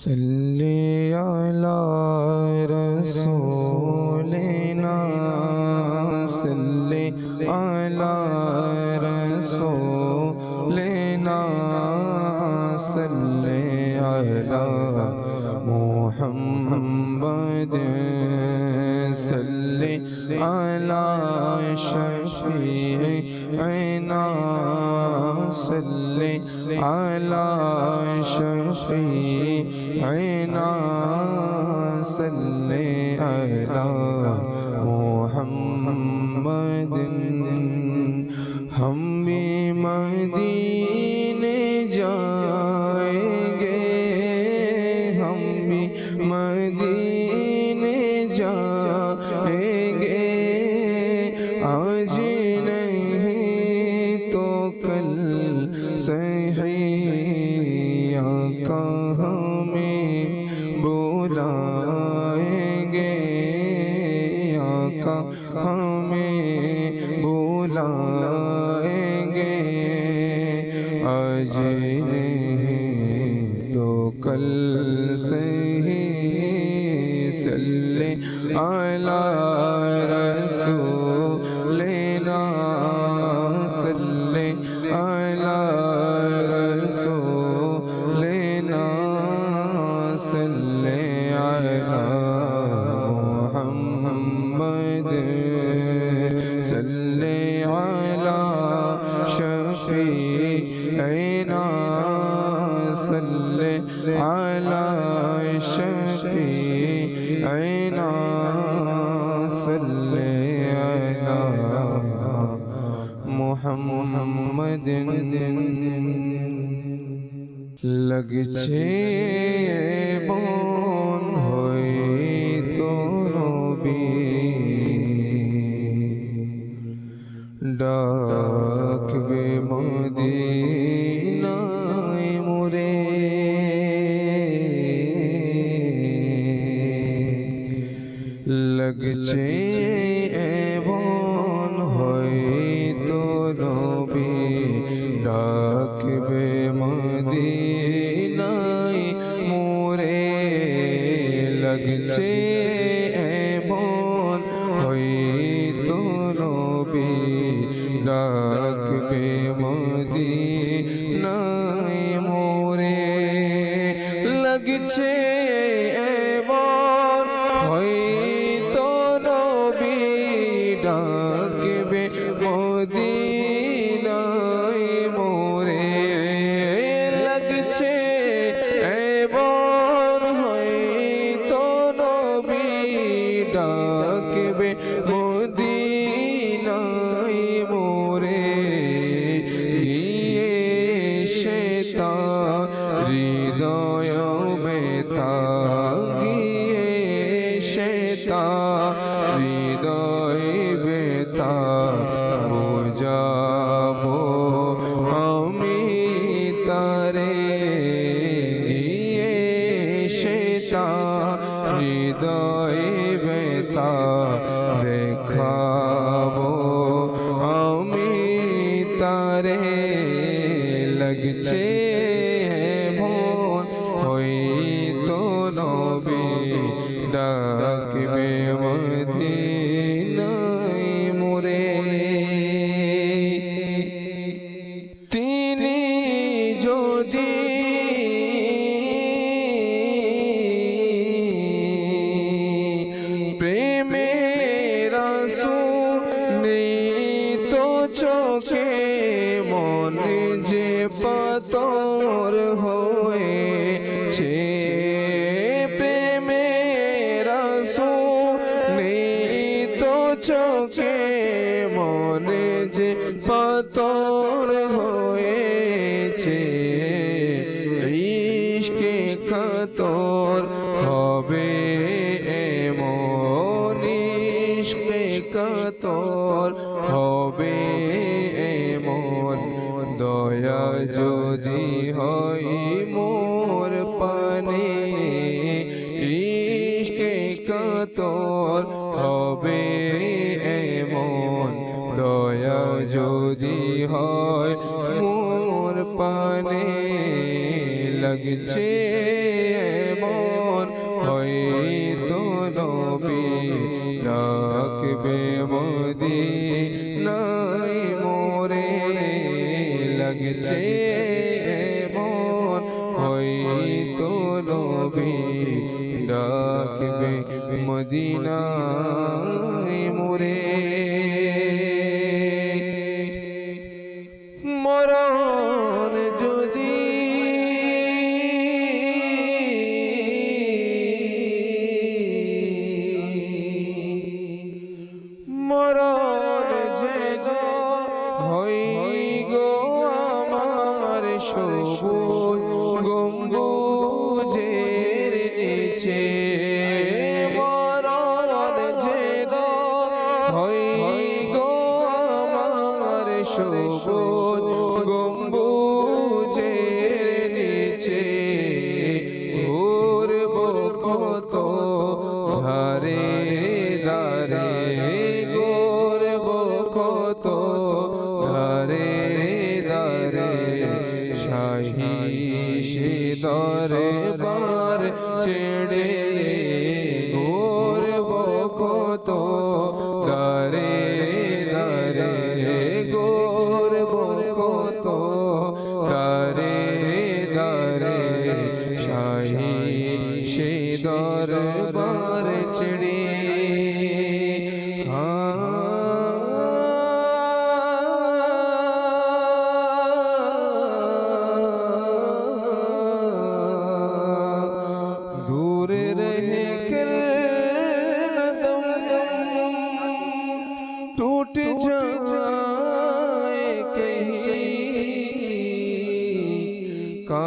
صلي على رسولنا صلي على رسولنا صلي على محمد صلي على شفيعنا. صلی علی شفیعنا صلی علی محمد آج نہیں تو کل سے ہی سلے اعلیٰ رسول لینا سلے اعلیٰ رسول لینا سلے اعلیٰ محمد লাগছে বন হইতো নবী। ডাকবে মদিনায় সেতা হৃদয় বেতা গিয়ে সেতা হৃদয় বেতা বোঝাবো আমি তারে গিয়ে সেতা হৃদয় বেতা মন যে পাতর হয়েছে, ইশকে কাতর হবে এমন, ইশকে কাতর হবে এমন। দয়া যদি হয় মোর পানে, ইশকে কাতর হবে যদি হয় মোর পানে লাগছে নবী রাখবে মোদি নাই মোরে লাগছে মন হয়তো নবী ডাকবে মদিনায় মোরে দারে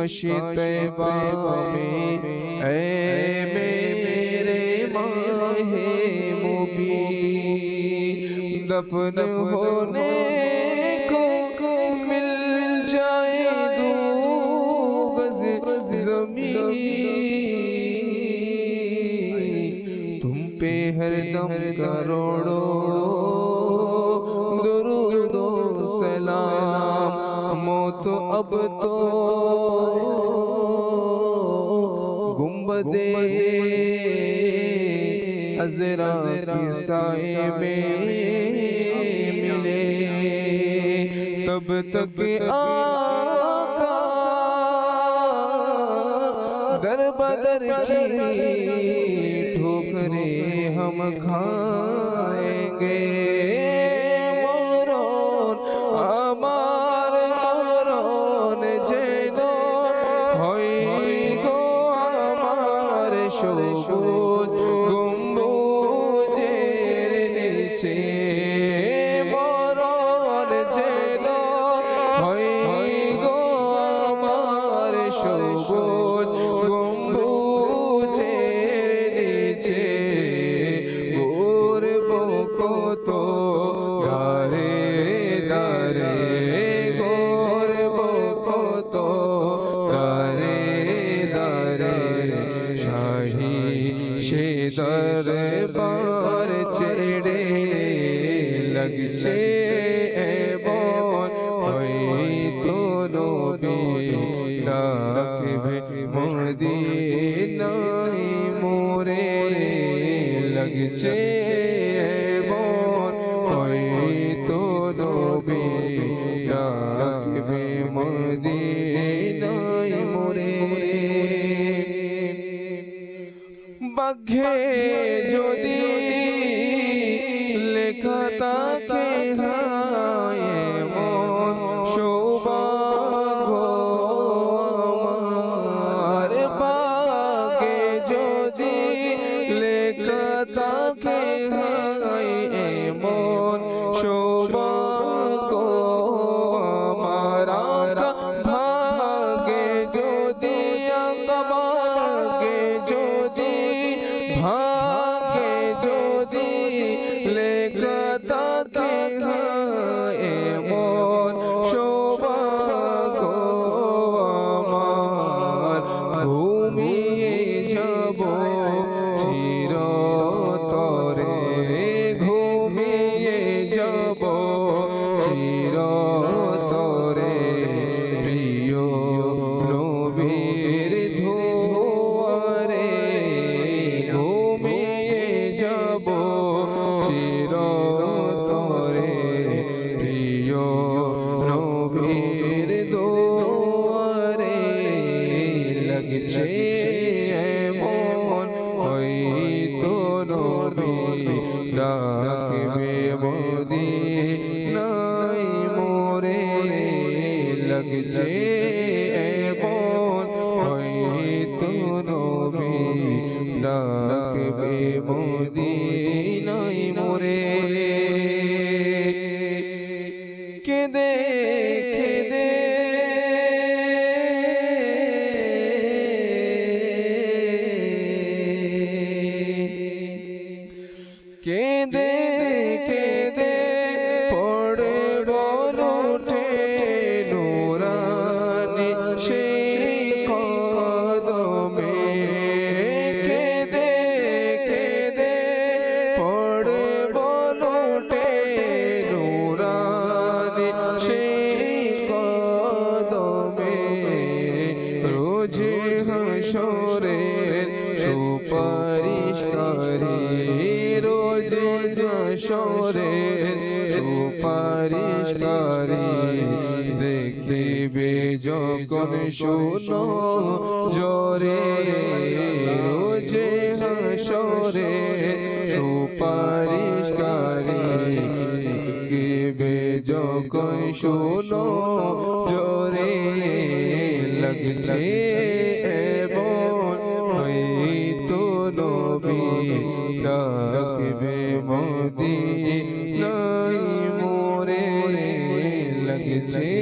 काश तैबा में ऐ मेरे माहे मुबी दफन होने को मिल जाए दो गज ज़मीन। तुम पे हरदम करोड़ो दुरूदो सलाम। मौत अब तो گنبدے حضرت کی سائے میں ملے تب تک آقا در بدر کی ٹھوکریں ہم کھائیں گے কত দারে দারে গোরব কত দারে দারে শাহী সে দরবার ছেড়ে লাগছে এমন হয়তো নবী মোরে লাগছে বাঘে যদি লেখা তাকে হায়। huh? নবী রাখবে মোদি নাই মোরে লাগছে। শোনো জোরে রোজে হাসরে সুপারিশ করে গিবে যখন শোনো জোরে লাগছে রাখবে মোদী নাই মোরে লাগছে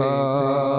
啊。